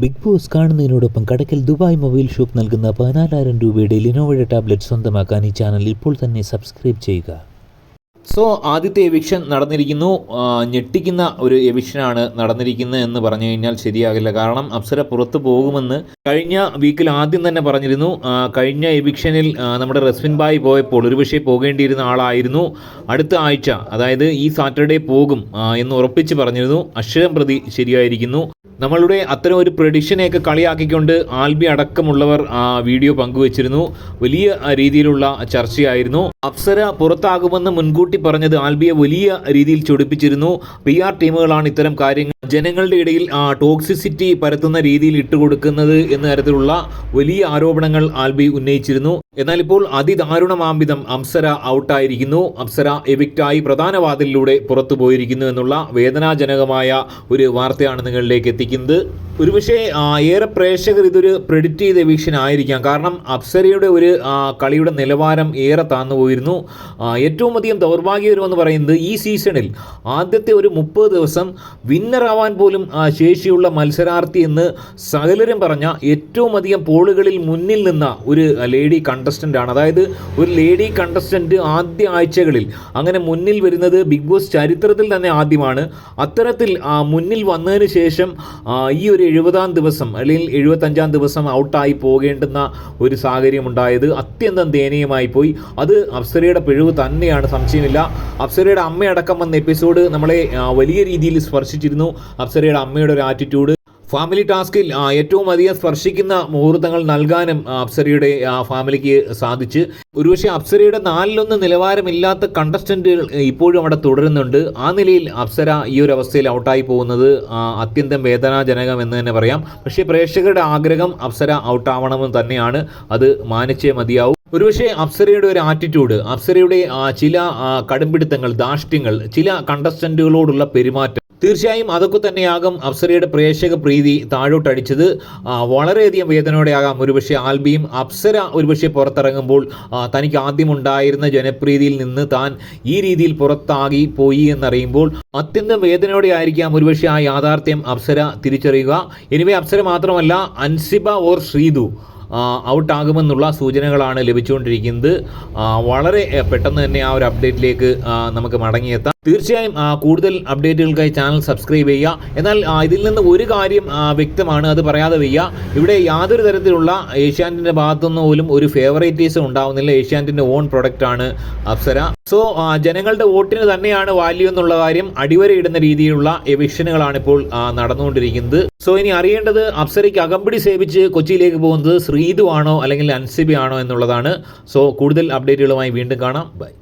Big boss കാണുന്നതിനോടൊപ്പം Kadakkal Dubai mobile shop നൽകുന്ന പതിനാലായിരം രൂപയുടെ ലിനോവയുടെ ടാബ്ലറ്റ് സ്വന്തമാക്കാൻ ഈ ചാനൽ ഇപ്പോൾ തന്നെ സബ്സ്ക്രൈബ് ചെയ്യുക. സോ ആദ്യത്തെ എവിക്ഷൻ നടന്നിരിക്കുന്നു. ഞെട്ടിക്കുന്ന ഒരു എവിക്ഷനാണ് നടന്നിരിക്കുന്നത് എന്ന് പറഞ്ഞു കഴിഞ്ഞാൽ ശരിയാകില്ല. കാരണം അപ്സര പുറത്തു പോകുമെന്ന് കഴിഞ്ഞ വീക്കിൽ ആദ്യം തന്നെ പറഞ്ഞിരുന്നു. കഴിഞ്ഞ എവിക്ഷനിൽ നമ്മുടെ റെസ്വിൻ ബായ് പോയപ്പോൾ ഒരുപക്ഷെ പോകേണ്ടിയിരുന്ന ആളായിരുന്നു. അടുത്ത ആഴ്ച അതായത് ഈ സാറ്റർഡേ പോകും എന്ന് ഉറപ്പിച്ച് പറഞ്ഞിരുന്നു. അക്ഷരം പ്രതി ശരിയായിരിക്കുന്നു. നമ്മളുടെ അത്തരം ഒരു പ്രഡിക്ഷനെയൊക്കെ കളിയാക്കിക്കൊണ്ട് ആൽബി അടക്കമുള്ളവർ ആ വീഡിയോ പങ്കുവച്ചിരുന്നു. വലിയ രീതിയിലുള്ള ചർച്ചയായിരുന്നു. അപ്സര പുറത്താകുമെന്ന് മുൻകൂട്ടി പറഞ്ഞത് ആൽബിയെ വലിയ രീതിയിൽ ചൊടിപ്പിച്ചിരുന്നു. പി ആർ ടീമുകളാണ് ഇത്തരം കാര്യങ്ങൾ ജനങ്ങളുടെ ഇടയിൽ ടോക്സിസിറ്റി പരത്തുന്ന രീതിയിൽ ഇട്ടുകൊടുക്കുന്നത് എന്ന തരത്തിലുള്ള വലിയ ആരോപണങ്ങൾ ആൽബി ഉന്നയിച്ചിരുന്നു. എന്നാൽ ഇപ്പോൾ അതിദാരുണമാംവിധം അപ്സര ഔട്ടായിരിക്കുന്നു. അപ്സര എവിക്റ്റായി പ്രധാന വാതിലിലൂടെ പുറത്തു പോയിരിക്കുന്നു എന്നുള്ള വേദനാജനകമായ ഒരു വാർത്തയാണ് നിങ്ങളിലേക്ക് എത്തിക്കുന്നത്. ഒരുപക്ഷെ ഏറെ പ്രേക്ഷകർ ഇതൊരു പ്രെഡിക്റ്റ് ചെയ്ത വീക്ഷൻ ആയിരിക്കാം കാരണം അപ്സരയുടെ ഒരു കളിയുടെ നിലവാരം ഏറെ താന്നു പോയിരുന്നു. ഏറ്റവും അധികം ദൗർഭാഗ്യകരമെന്ന് പറയുന്നത് ഈ സീസണിൽ ആദ്യത്തെ ഒരു മുപ്പത് ദിവസം വിന്നറാവാൻ പോലും ശേഷിയുള്ള മത്സരാർത്ഥി എന്ന് സകലരും പറഞ്ഞ ഏറ്റവും അധികം പോളുകളിൽ മുന്നിൽ നിന്ന ഒരു ലേഡി കണ്ടസ്റ്റന്റ് ആണ്. അതായത് ഒരു ലേഡി കണ്ടസ്റ്റന്റ് ആദ്യ ആഴ്ചകളിൽ. അങ്ങനെ മുന്നിൽ വരുന്നത് ബിഗ് ബോസ് ചരിത്രത്തിൽ തന്നെ ആദ്യമാണ്. അത്തരത്തിൽ മുന്നിൽ വന്നതിന് ശേഷം ഈ ഒരു എഴുപതാം ദിവസം അല്ലെങ്കിൽ എഴുപത്തഞ്ചാം ദിവസം ഔട്ടായി പോകേണ്ടുന്ന ഒരു സാഹചര്യം ഉണ്ടായത് അത്യന്തം ദയനീയമായി പോയി. അത് അപ്സരയുടെ പിഴവ് തന്നെയാണ് സംശയമില്ല. അപ്സരയുടെ അമ്മയടക്കം വന്ന എപ്പിസോഡ് നമ്മളെ വലിയ രീതിയിൽ സ്പർശിച്ചിരുന്നു. അപ്സരയുടെ അമ്മയുടെ ഒരു ആറ്റിറ്റ്യൂഡ് ഫാമിലി ടാസ്കിൽ ഏറ്റവും അധികം സ്പർശിക്കുന്ന മുഹൂർത്തങ്ങൾ നൽകാനും അപ്സരയുടെ ഫാമിലിക്ക് സാധിച്ച്. ഒരുപക്ഷെ അപ്സരയുടെ നാലിലൊന്ന് നിലവാരമില്ലാത്ത കണ്ടസ്റ്റന്റുകൾ ഇപ്പോഴും അവിടെ തുടരുന്നുണ്ട്. ആ നിലയിൽ അപ്സര ഈ ഒരു അവസ്ഥയിൽ ഔട്ടായി പോകുന്നത് അത്യന്തം വേദനാജനകം എന്ന് തന്നെ പറയാം. പക്ഷേ പ്രേക്ഷകരുടെ ആഗ്രഹം അപ്സര ഔട്ടാവണമെന്ന് തന്നെയാണ്. അത് മാനിച്ചേ മതിയാവും. ഒരുപക്ഷെ അപ്സരയുടെ ഒരു ആറ്റിറ്റ്യൂഡ് അപ്സരയുടെ ചില കടുംപിടുത്തങ്ങൾ ധാഷ്ട്യങ്ങൾ ചില കണ്ടസ്റ്റന്റുകളോടുള്ള പെരുമാറ്റം. തീർച്ചയായും അതൊക്കെ തന്നെയാകും അപ്സരയുടെ പ്രേക്ഷക പ്രീതി താഴോട്ടടിച്ചത്. വളരെയധികം വേദനയോടെയാകാം ഒരുപക്ഷെ ആൽബിയും. അപ്സര ഒരുപക്ഷെ പുറത്തിറങ്ങുമ്പോൾ തനിക്ക് തനിക്ക് ആദ്യമുണ്ടായിരുന്ന ജനപ്രീതിയിൽ നിന്ന് താൻ ഈ രീതിയിൽ പുറത്താകി പോയി എന്നറിയുമ്പോൾ അത്യന്തം വേദനയോടെ ആയിരിക്കാം ഒരുപക്ഷെ ആ യാഥാർത്ഥ്യം അപ്സര തിരിച്ചറിയുക. എനിവേ അപ്സര മാത്രമല്ല അൻസിബ ഓർ ശ്രീതു. ഔട്ടാകുമെന്നുള്ള സൂചനകളാണ് ലഭിച്ചുകൊണ്ടിരിക്കുന്നത്. വളരെ പെട്ടെന്ന് തന്നെ ആ ഒരു അപ്ഡേറ്റിലേക്ക് നമുക്ക് മടങ്ങിയെത്താം. തീർച്ചയായും കൂടുതൽ അപ്ഡേറ്റുകൾക്കായി ചാനൽ സബ്സ്ക്രൈബ് ചെയ്യുക. എന്നാൽ ഇതിൽ നിന്ന് ഒരു കാര്യം വ്യക്തമാണ് അത് പറയാതെ വയ്യ. ഇവിടെ യാതൊരു തരത്തിലുള്ള ഏഷ്യാനെറ്റിന്റെ ഭാഗത്തുനിന്ന് പോലും ഒരു ഫേവറേറ്റീസ് ഉണ്ടാവുന്നില്ല. ഏഷ്യാനെറ്റിന്റെ ഓൺ പ്രൊഡക്റ്റാണ് അപ്സര. സോ ജനങ്ങളുടെ വോട്ടിന് തന്നെയാണ് വാല്യൂ എന്നുള്ള കാര്യം അടിവരയിടുന്ന രീതിയിലുള്ള എവിഷനുകളാണ് ഇപ്പോൾ നടന്നുകൊണ്ടിരിക്കുന്നത്. സോ ഇനി അറിയേണ്ടത് അപ്സരയ്ക്ക് അകമ്പടി സേവിച്ച് കൊച്ചിയിലേക്ക് പോകുന്നത് ശ്രീതു ആണോ അല്ലെങ്കിൽ അൻസിബി ആണോ എന്നുള്ളതാണ്. സോ കൂടുതൽ അപ്ഡേറ്റുകളുമായി വീണ്ടും കാണാം. ബൈ